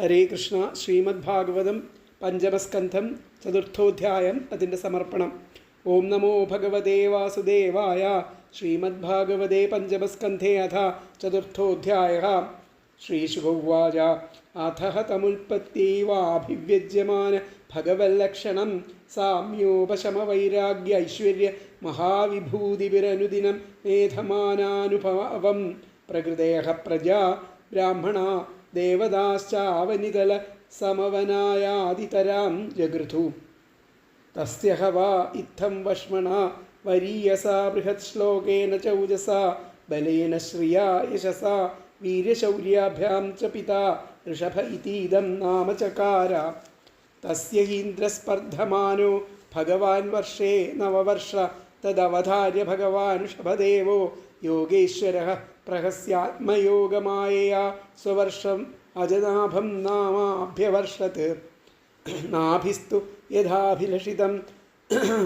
ഹരേ കൃഷ്ണ ശ്രീമദ് ഭാഗവതം പഞ്ചമസ്കന്ധം ചതുർത്ഥോധ്യായം അതിന്റെ സമർപ്പണം. ഓം നമോ ഭഗവതേ വാസുദേവായ ശ്രീമദ് ഭാഗവതേ പഞ്ചമസ്കന്ധേ അഥ ചതുർത്ഥോധ്യായ. ശ്രീശുഭവാച അഥ തമുൽപത്തിവാഭിവ്യജ്യമാന ഭഗവല്ലക്ഷണം. സാമ്യോപശമവൈരാഗ്യ ഐശ്വര്യ മഹാവിഭൂതിവിരനുദിനം മേധമാനാനുഭവം പ്രകൃതേഹ പ്രജ ബ്രാഹ്മണ ദേവതാശ്ചാവനിതല സമവനായാതിതരാം ജഗൃഥു തസ്യ ഹവാ ഇത്തം വഷ്മണ വരീയസാ ബൃഹത് ശ്ലോകേന ചൗജസ ബലേന ശ്രിയ യശസ വീര്യശൗര്യാഭ്യാം ച പിതാ ഋഷഭ ഇതീദം നാമ ചകാര തസ്യ ഹീന്ദ്രസ്പർദ്ധമാനോ ഭഗവാൻ വർഷേ നവവർഷ തദവധാര്യ ഭഗവാൻ ഋഷഭദേവോ യോഗേശ്വര പ്രഹസ്യാത്മയോഗമായ സ്വവർഷം അജനാഭം നാമാഭ്യവർഷത് നാഭിസ്തു യഥാഭിലഷിതം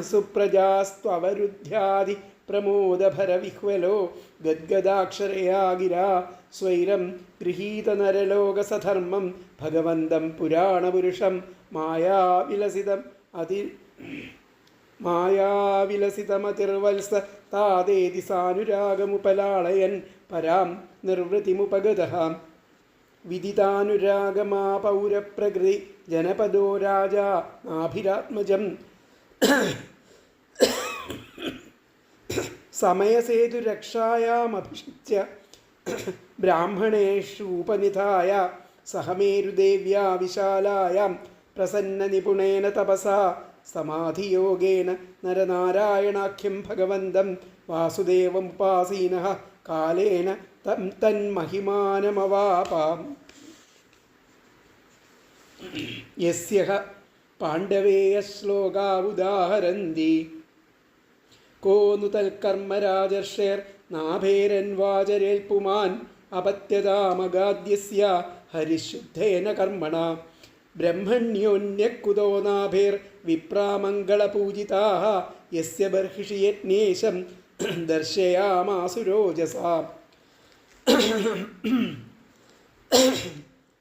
സുപ്രജാസ്ത്വവരുദ്ധ്യാദി പ്രമോദഭരവിഹ്വലോ ഗദ്ഗദാക്ഷരയാ ഗിരാ സ്വൈരം ഗൃഹീതനരലോകസധർമ്മം ഭഗവന്തം പുരാണപുരുഷം മായാവിലസിതം അതി മായാവിലസിതമതിർവത്സ താതേതി സാനുരാഗമുപലാളയൻ പരാം നിർവൃതിമുപഗത വിദിതാനുരാഗമാ പൗരപ്രകൃതി ജനപദോ രാജാ നാഭിരാത്മജം സമയസേതുരക്ഷായാമഭിഷിച്യ ബ്രാഹ്മണേഷൂപനിധായ സഹമേരുദേവ്യാ വിശാലായാം. പ്രസന്നനിപുണേന തപസാ സമാധിയോഗേന നരനാരായണാഖ്യം ഭഗവന്തം. വാസുദേവമുപാസീന കാലേന തം തന്മഹിമാനമവാപാം. യസ്യ പാണ്ഡവേയശ്ലോകാ ഉദാഹരന്തി കോ नु തൽക്കർമ്മരാജർഷേർനാഭേരൻവാചരേൽപ്പുമാൻ അപത്യതാമഗാദ്യസ്യ ഹരിശുദ്ധേന കർമ്മണ. ബ്രഹ്മണ്യോന്യക്കുതോ നാഭേർ വിപ്രാമംഗളപൂജിതാः യസ്യ ബർഹിഷി യജ്ഞേശം ദർശയാമാസുരോജസാ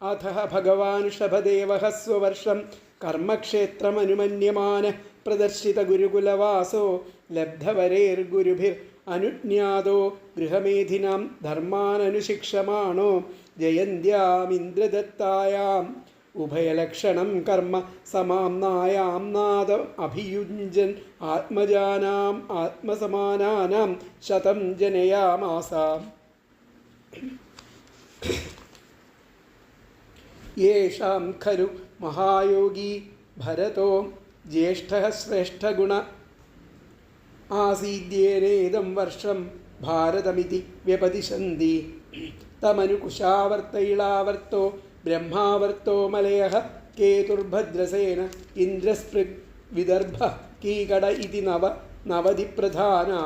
അഥ ഭഗവാൻ ഷഭദേവः സ്വവർഷം കർമ്മക്ഷേത്രമനുമന്യമാന പ്രദർശിത ഗുരുകുലവാസോ ലബ്ധവരേർഗുരുഭിർ അനുജ്ഞാതോ ഗൃഹമേധിനാം ധർമാനനുശിക്ഷമാണോ ജയന്ത്യാമിന്ദ്രദത്തായാം ഉഭയലക്ഷണം കർമ്മ സമാംനായാം നാദം അഭിയുഞ്ജൻ ആത്മജാനാം ആത്മസമാനാനാം ശതം ജനയാമാസാം. യേഷാം ഖലു മഹായോഗി ഭരതോ ജ്യേഷ്ഠ ശ്രേഷ്ഠഗുണ ആസീദ്യേനേദം വർഷം ഭാരതമിതി വ്യപതിശന്തി. തമനുകുശാവർത്തയിളാവർത്തോ ബ്രഹ്മാവർത്തോ മലയ കേതുർഭദ്രസേന ഇന്ദ്രസ്പൃഗ് വിദർഭ കീകട ഇതി നവ നവതി പ്രധാനാ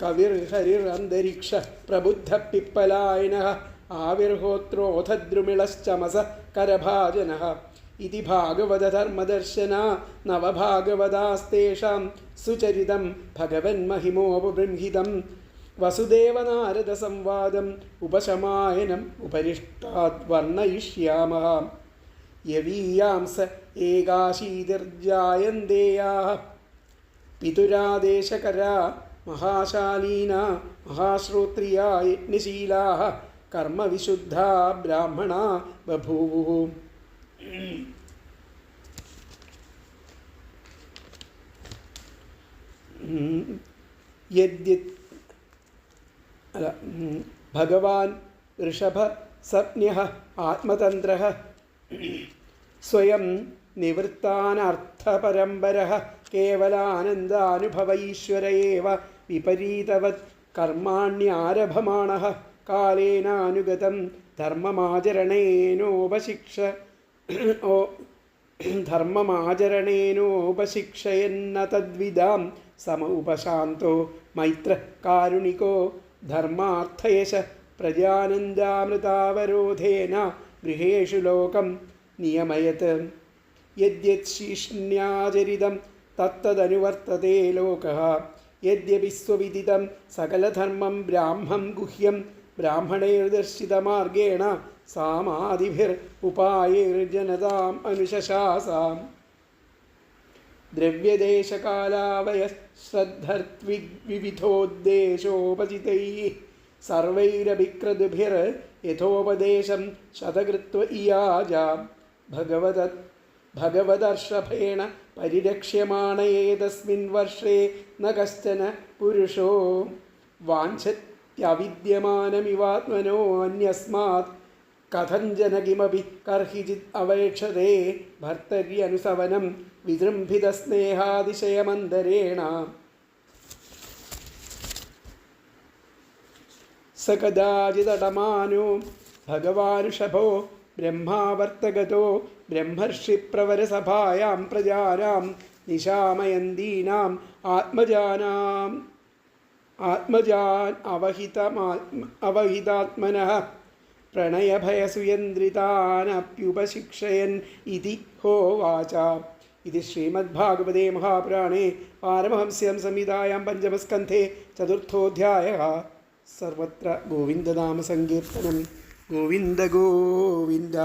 കവിർഹരിരന്തരീക്ഷ പ്രബുദ്ധ പിപ്പലായന ആവിർഹോത്രോധദ്രുമിളശ്ചമസ കരഭാജന ഇതി ഭാഗവതധർമ്മദർശന നവഭാഗവതാസ്തേഷാം സുചരിതം ഭഗവന്മഹിമോപബൃംഹിതം വസുദേവനാരദസംവാദം ഉപശമായനം ഉപരിഷ്ടാത് വർണയിഷ്യാമ. യവീയാംസ ഏകാശീതിർജായന്തേയാ. പിതുരാദേശകരാ മഹാശാലീന മഹാശ്രോത്രിയാ യജ്ഞശീലാ. കർമ്മവിശുദ്ധ ബ്രാഹ്മണ ബഭൂവു. യദ്യത് അല്ല ഭഗവാൻ ഋഷഭ സപ്ന്യ ആത്മതന്ത്ര സ്വയം നിവൃത്താനർത്ഥപരമ്പര കേവലാനന്ദാനുഭവ ഈശ്വര ഏവ വിപരീതവത് കർമാണ്യാരഭമാണ കാലേനാനുഗതം ധർമ്മമാചരണേനോപശിക്ഷ ഓ ധർമ്മമാചരണേനോപശിക്ഷയെന്ന തദ്വിധാം സമ ഉപശാന്തോ മൈത്ര കാരുണികോ ധർമാർത്ഥയശ പ്രജാനന്ദാമൃതാവരോധേന ഗൃഹേഷു ലോകം നിയമയത് യദ്യത് ശീഷ്ണ്യാചരിതം തത്തദനുവർത്തത്തെ ലോക. യദ്യപി സ്വവിദിതം സകലധർമ്മം ബ്രാഹ്മം ഗുഹ്യം ബ്രാഹ്മണൈർദർശിതമാർഗേണ സാമാതിർ ഉപായൈർജനതാം അനുശശാസാം. ദ്രവ്യദേശകാലാവയ ശ്രദ്ധർവിവിധോദ്ദേശോപചിതൈः സർവൈരഭിക്രതുഭിർ इयाजा ശതകൃത്വ भगवदर्षभेण ഭഗവത ഭഗവദർഷഭേണ പരിരക്ഷ്യമാണയേതസ്മിൻ വർഷേ ന കശ്ചന പുരുഷോ. കഥഞ്ജന കിമപി കർഹിചിത് അവേക്ഷതേ ഭർത്തര്യനുസവനം വിജൃംഭിതസ്നേഹാതിശയമന്തരേണ. സ കദാചിതടമാനോ ഭഗവാനുഷഭോ ബ്രഹ്മാവർത്തഗതോ ബ്രഹ്മർഷിപ്രവരസഭായാം പ്രജാനാം നിശാമയന്തീനാം ആത്മജാനാം ആത്മജാൻ അവഹിതമാത്മ അവഹിതാത്മനഃ. പ്രണയഭയസുയന്ത്രിതാനപ്യുപശിക്ഷയൻ ഇതി ഹോവാച ഇത് ശ്രീമദ്ഭാഗവതേ മഹാപുരാണേ പാരമഹംസ്യം സംഹിതായാം പഞ്ചമസ്കന്ധേ ചതുർത്ഥോധ്യായ. സർവത്ര ഗോവിന്ദനാമസങ്കീർത്തനം ഗോവിന്ദ ഗോവിന്ദ.